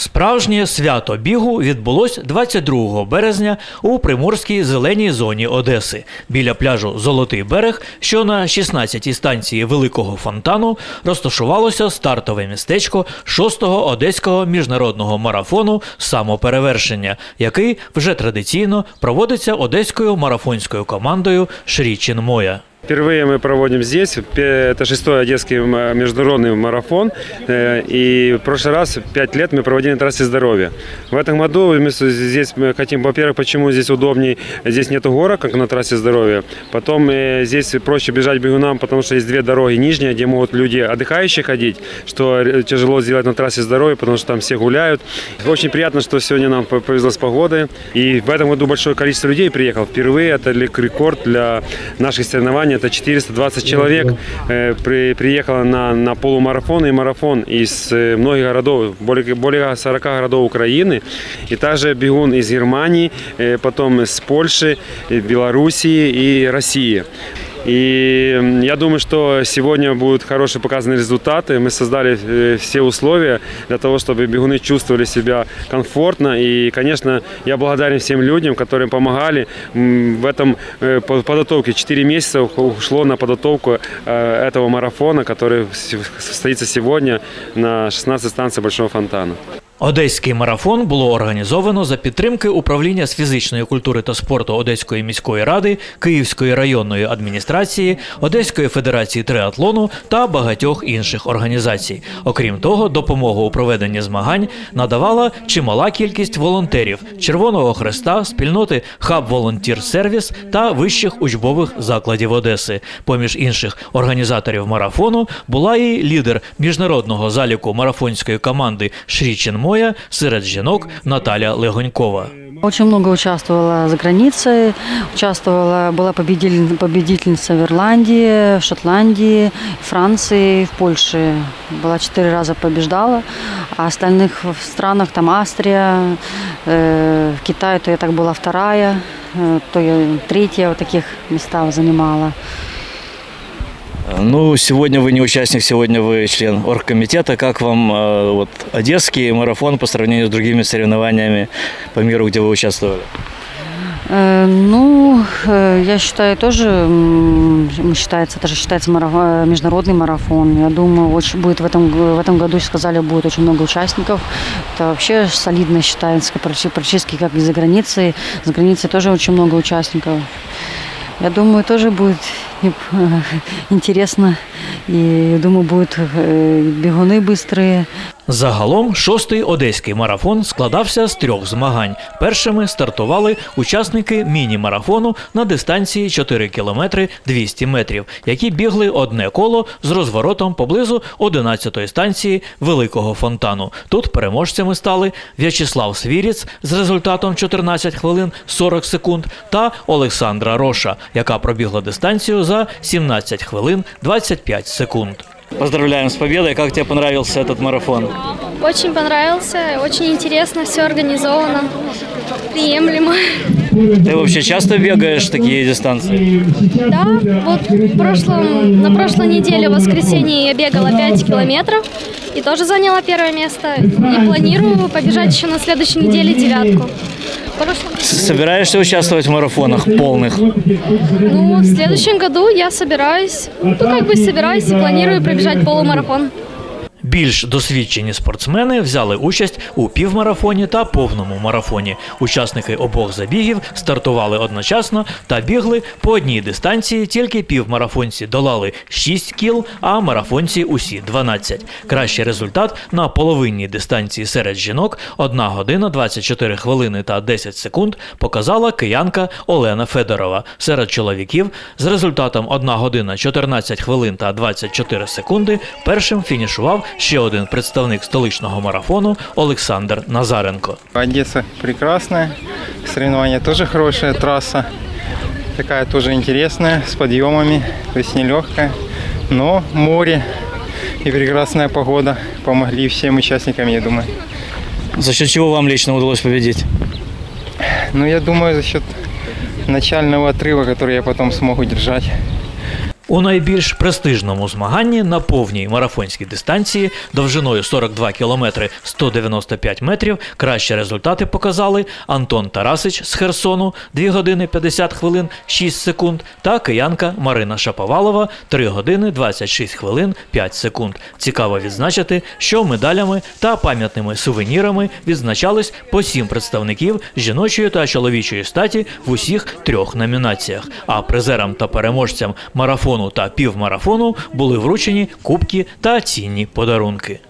Справжнє свято бігу відбулось 22 березня у приморській зеленій зоні Одеси біля пляжу Золотий берег, що на 16-й станції Великого фонтану розташувалося стартове містечко 6-го одеського міжнародного марафону самоперевершення, який вже традиційно проводиться одеською марафонською командою Шрічин Моя. Впервые мы проводим здесь. Это шестой одесский международный марафон. Э, И в прошлый раз, пять лет, мы проводили на трассе здоровья. В этом году мы здесь мы хотим, во-первых, почему здесь удобней, здесь нет гора, как на трассе здоровья. Потом э, здесь проще бежать бегунам, потому что есть две дороги нижние, где могут люди отдыхающие ходить, что тяжело сделать на трассе здоровья, потому что там все гуляют. Очень приятно, что сегодня нам по- повезло с погодой. И в этом году большое количество людей приехало. Впервые это рекорд для наших соревнований. Это 420 человек э, при- приехало на, на полумарафон и марафон из э, многих городов, более, более 40 городов Украины. И также бегун из Германии, э, потом из Польши, Белоруссии и России. И я думаю, что сегодня будут хорошие показаны результаты. Мы создали э, все условия для того, чтобы бегуны чувствовали себя комфортно. И, конечно, я благодарен всем людям, которые помогали в этом э, по- подготовке. Четыре месяца ушло на подготовку э, этого марафона, который состоится сегодня на 16 станции Большого фонтана. Одеський марафон було організовано за підтримки управління з фізичної культури та спорту Одеської міської ради, Київської районної адміністрації, Одеської федерації триатлону та багатьох інших організацій. Окрім того, допомогу у проведенні змагань надавала чимала кількість волонтерів Червоного Хреста, спільноти Хаб Волонтір Сервіс та вищих учбових закладів Одеси. Поміж інших організаторів марафону була і лідер міжнародного заліку марафонської команди Шрічин Моя серед жінок Наталя Легонькова. Очень много участвовала за границей, участвовала, была победитель- победительница в Ирландии, в Шотландии, в Франции, в Польше. Была четыре раза побеждала, а остальных в странах, там Австрия, э, в Китае, то я так была вторая, э, то я третья, вот таких местах занимала. Ну, сегодня вы не участник, сегодня вы член оргкомитета. Как вам э, вот, одесский марафон по сравнению с другими соревнованиями по миру, где вы участвовали? Э, Ну, э, я считаю тоже, считается, это же считается мараф- международный марафон. Я думаю, очень будет в этом, в этом году, сказали, будет очень много участников. Это вообще солидно считается, практи- практически как и за границей. За границей тоже очень много участников. Я думаю, тоже будет и, э, интересно. И думаю, будут э, бегуны быстрые. Загалом шостий одеський марафон складався з трьох змагань. Першими стартували учасники міні-марафону на дистанції 4 кілометри 200 метрів, які бігли одне коло з розворотом поблизу 11-ї станції Великого фонтану. Тут переможцями стали В'ячеслав Свіріц з результатом 14 хвилин 40 секунд та Олександра Роша, яка пробігла дистанцію за 17 хвилин 25 секунд. Поздравляем с победой. Как тебе понравился этот марафон? Очень понравился, очень интересно, все организовано, приемлемо. Ты вообще часто бегаешь такие дистанции? Да, вот в прошлом, на прошлой неделе, в воскресенье, я бегала 5 километров и тоже заняла первое место. И планирую побежать еще на следующей неделе девятку. Собираешься участвовать в марафонах полных? Ну, в следующем году я собираюсь, ну, как бы собираюсь и планирую пробежать полумарафон. Більш досвідчені спортсмени взяли участь у півмарафоні та повному марафоні. Учасники обох забігів стартували одночасно та бігли по одній дистанції. Тільки півмарафонці долали 6 кіл, а марафонці усі 12. Кращий результат на половинній дистанції серед жінок 1 година 24 хвилини та 10 секунд показала киянка Олена Федорова. Серед чоловіків з результатом 1 година 14 хвилин та 24 секунди першим фінішував ще один представник столичного марафону Олександр Назаренко. Одесса прекрасная, соревнования тоже хорошая, трасса такая тоже интересная, с подъемами, то есть нелегкая, но море и прекрасная погода помогли всем участникам, я думаю. За счет чего вам лично удалось победить? Ну, я думаю, за счет начального отрыва, который я потом смог удержать. У найбільш престижному змаганні на повній марафонській дистанції довжиною 42 кілометри 195 метрів кращі результати показали Антон Тарасич з Херсону 2 години 50 хвилин 6 секунд та киянка Марина Шаповалова 3 години 26 хвилин 5 секунд. Цікаво відзначити, що медалями та пам'ятними сувенірами відзначались по сім представників жіночої та чоловічої статі в усіх трьох номінаціях. А призерам та переможцям марафону та півмарафону були вручені кубки та цінні подарунки.